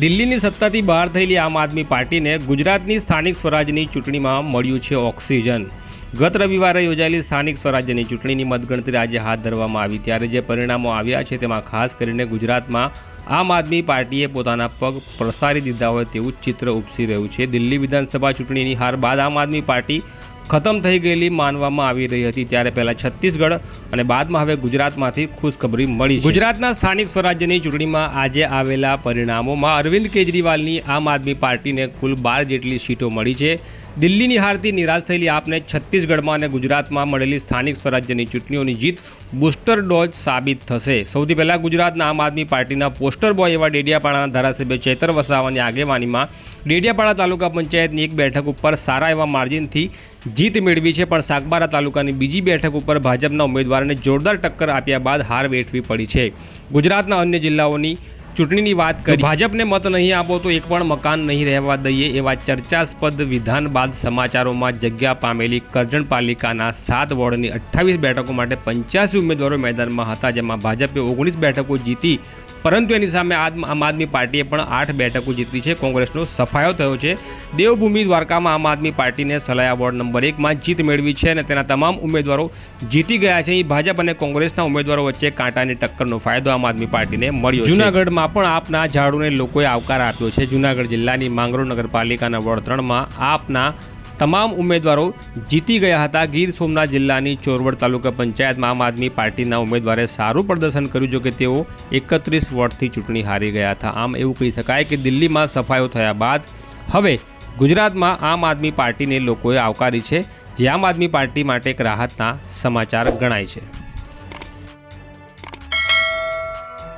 દિલ્હીની સત્તાથી બહાર થયેલી આમ આદમી પાર્ટીને ગુજરાતની સ્થાનિક સ્વરાજની ચૂંટણીમાં મળ્યું છે ઓક્સિજન. ગત રવિવારે યોજાયેલી સ્થાનિક સ્વરાજ્યની ચૂંટણીની મતગણતરી આજે હાથ ધરવામાં આવી. ત્યારે જે પરિણામો આવ્યા છે તેમાં ખાસ કરીને ગુજરાતમાં આમ આદમી પાર્ટીએ પોતાના પગ પ્રસારી દીધા હોય તેવું ચિત્ર ઉપસી રહ્યું છે. દિલ્હી વિધાનસભા ચૂંટણીની હાર બાદ આમ આદમી પાર્ટી ખતમ થઈ ગયેલી માનવામાં આવી રહી હતી. ત્યારે પહેલા છત્તીસગઢ અને બાદમાં હવે ગુજરાતમાંથી ખુશખબરી મળી ગુજરાતના સ્થાનિક સ્વરાજ્યની ચૂંટણીમાં આજે આવેલા પરિણામોમાં અરવિંદ કેજરીવાલની આમ આદમી પાર્ટીને કુલ બાર જેટલી સીટો મળી છે. દિલ્હીની હારથી નિરાશ થયેલી આપને છત્તીસગઢમાં અને ગુજરાતમાં મળેલી સ્થાનિક સ્વરાજ્યની ચૂંટણીઓની જીત બુસ્ટર ડોઝ સાબિત થશે. સૌથી પહેલાં ગુજરાતના આમ આદમી પાર્ટીના પોસ્ટર બોય એવા ડેડિયાપાડાના ધારાસભ્ય ચેતર વસાવાની આગેવાનીમાં ડેડિયાપાડા તાલુકા પંચાયતની એક બેઠક ઉપર સારા એવા માર્જિનથી જીત મેળવી છે, પણ સાગબારા તાલુકાની બીજી બેઠક ઉપર ભાજપના ઉમેદવારને જોરદાર ટક્કર આપ્યા બાદ હાર વેઠવી પડી છે. ગુજરાતના અન્ય જિલ્લાઓની ચૂંટણીની વાત કરી. ભાજપને મત નહીં આપો તો એક પણ મકાન નહીં રહેવા દઈએ એવા ચર્ચાસ્પદ વિધાન બાદ સમાચારોમાં જગ્યા પામેલી કરજણ પાલિકાના સાત વોર્ડની અઠ્ઠાવીસ બેઠકો માટે પંચ્યાસી ઉમેદવારો મેદાનમાં હતા જેમાં ભાજપે ઓગણીસ બેઠકો જીતી પરંતુ એની સામે આમ આદમી પાર્ટીએ પણ આઠ બેઠકો જીતી છે. કોંગ્રેસનો સફાયો થયો છે. દેવભૂમિ દ્વારકામાં આમ આદમી પાર્ટીને સલાયા વોર્ડ નંબર એકમાં જીત મેળવી છે અને તેના તમામ ઉમેદવારો જીતી ગયા છે. અહીં ભાજપ અને કોંગ્રેસના ઉમેદવારો વચ્ચે કાંટાની ટક્કરનો ફાયદો આમ આદમી પાર્ટીને મળ્યો છે. પણ આપના ઝાડુને લોકોએ આવકાર આપ્યો છે. જૂનાગઢ જિલ્લાની માંગરોળ નગરપાલિકાના વોર્ડ ત્રણમાં આપના તમામ ઉમેદવારો જીતી ગયા હતા. ગીર સોમનાથ જિલ્લાની ચોરવડ તાલુકા પંચાયતમાં આમ આદમી પાર્ટીના ઉમેદવારે સારું પ્રદર્શન કર્યું જો કે તેઓ એકત્રીસ વોટથી ચૂંટણી હારી ગયા હતા. આમ એવું કહી શકાય કે દિલ્હીમાં સફાયો થયા બાદ હવે ગુજરાતમાં આમ આદમી પાર્ટીને લોકોએ આવકારી છે, જે આમ આદમી પાર્ટી માટે એક રાહતના સમાચાર ગણાય છે.